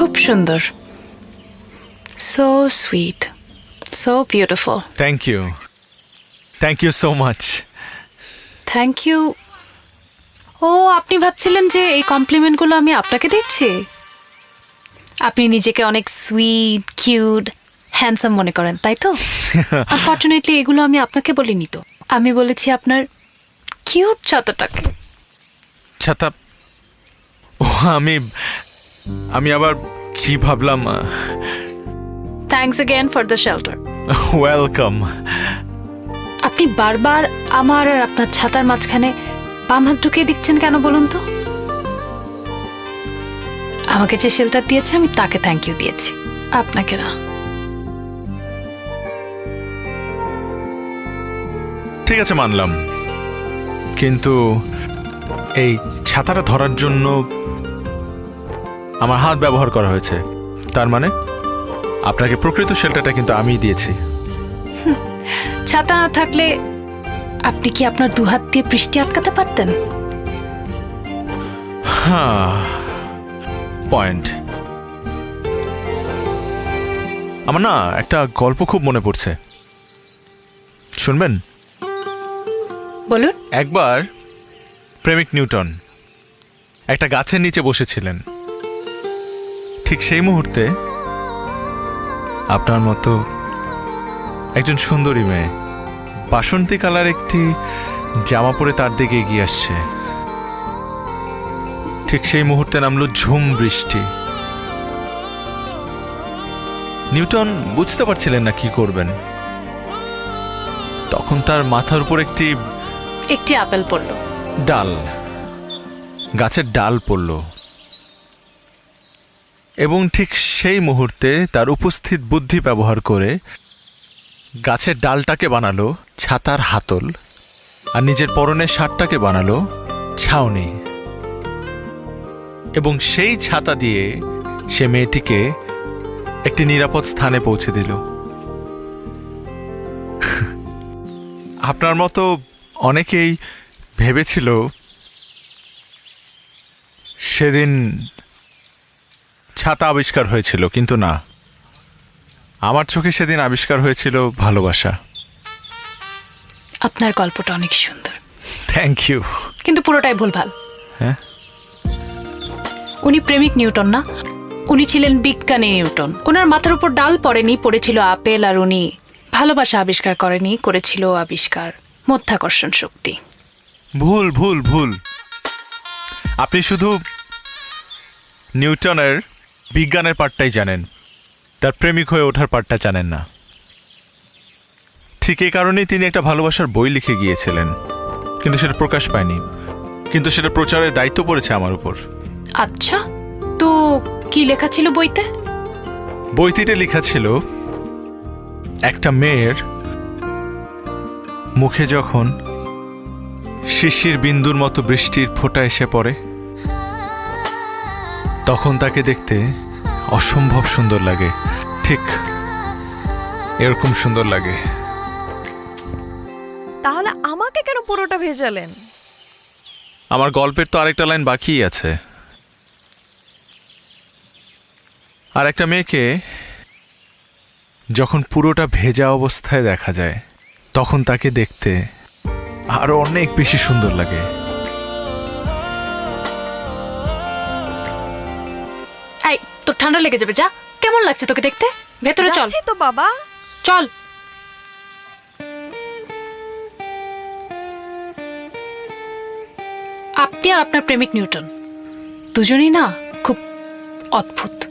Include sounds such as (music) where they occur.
সুন্দর। So sweet so beautiful thank you thank you so much thank you ও আপনি ভাবছিলেন যে এই কমপ্লিমেন্টগুলো আমি আপনাকে দিচ্ছি? আপনি নিজেকে অনেক সুইট কিউট হ্যান্ডসাম মনে করেন তাই তো? (laughs) আনফর্চুনেটলি এগুলো আমি আপনাকে বলিনি তো। আমি বলেছি আপনার কিউট ছাতাটাকে। ছাতা? ও আমি আমি আবার কি ভাবলাম thanks again for the shelter welcome আপনি বারবার আমার আর আপনার ছাতার মাঝখানে বাম হাত ঢুকিয়ে দিচ্ছেন কেন বলুন তো? আমাকে যে শেল্টার দিয়েছে আমি তাকে থ্যাংক ইউ দিয়েছি। আপনাকে না। ঠিক আছে মানলাম। কিন্তু এই ছাতাটা ধরার জন্য আমার হাত ব্যবহার করা হয়েছে। তার মানে আপনাকে প্রকৃত শেল্টারটা কিন্তু আমিই দিয়েছি। ছাতা না থাকলে আপনি কি আপনার দু হাত দিয়ে বৃষ্টি আটকাতে পারতেন? হ্যাঁ পয়েন্ট। আমার না একটা গল্প খুব মনে পড়ছে। শুনবেন? বলুন। একবার প্রেমিক নিউটন একটা গাছের নিচে বসেছিলেন। ঠিক সেই মুহূর্তে আপনার মতো একজন সুন্দরী মেয়ে বাসন্তী কালার একটি জামা পরে তার দিকে এগিয়ে আসছে। ঠিক সেই মুহূর্তে নামলো ঝুম বৃষ্টি। নিউটন বুঝতে পারছিলেন না কি করবেন। তখন তার মাথার উপর একটি একটি আপেল পড়ল। ডাল গাছের ডাল পড়ল। এবং ঠিক সেই মুহূর্তে তার উপস্থিত বুদ্ধি ব্যবহার করে গাছের ডালটাকে বানালো ছাতার হাতল আর নিজের পরনের শার্টটাকে বানালো ছাউনি। এবং সেই ছাতা দিয়ে সে মেয়েটিকে একটি নিরাপদ স্থানে পৌঁছে দিল। আপনার মতো অনেকেই ভেবেছিল সেদিন ছাতা আবিষ্কার হয়েছিল কিন্তু না। আমার চোখে সেদিন আবিষ্কার হয়েছিল ভালোবাসা। আপনার গল্পটা অনেক সুন্দর। থ্যাংক ইউ কিন্তু পুরোটাই ভুলভাল। হ্যাঁ? উনি প্রেমিক নিউটন না? উনি ছিলেন বিজ্ঞানী নিউটন। ওনার মাথার উপর ডাল পড়েনি পড়েছিল আপেল আর উনি ভালোবাসা আবিষ্কার করেনি করেছিল আবিষ্কার মধ্যাকর্ষণ শক্তি। ভুল ভুল ভুল। আপনি শুধু নিউটনের বিজ্ঞানের পার্টটাই জানেন। তার প্রেমিক হয়ে ওঠার পার্টটা জানেন না। ঠিক এই কারণেই তিনি একটা ভালোবাসার বই লিখে গিয়েছিলেন। কিন্তু সেটা প্রকাশ পায়নি। কিন্তু সেটা প্রচারের দায়িত্ব পড়েছে আমার উপর। আচ্ছা তো কি লেখা ছিল বইতে? বইটিতে লেখা ছিল একটা মেয়ের মুখে যখন শিশির বিন্দুর মতো বৃষ্টির ফোঁটা এসে পড়ে তখন তাকে দেখতে অসম্ভব সুন্দর লাগে। ঠিক এরকম সুন্দর লাগে। তাহলে আমাকে কেন পুরোটা ভেজালেন? আমার গল্পের তো আরেকটা লাইন বাকি আছে। আর একটা মেয়েকে যখন পুরোটা ভেজা অবস্থায় দেখা যায় তখন তাকে দেখতে আরও অনেক বেশি সুন্দর লাগে। এই তোর ঠান্ডা লেগে যাবে যা। কেমন লাগছে তোকে দেখতে? ভেতরে চল। যাচ্ছি তো বাবা। চল। আপনি আর আপনার প্রেমিক নিউটন। দুজনেই না খুব অদ্ভুত।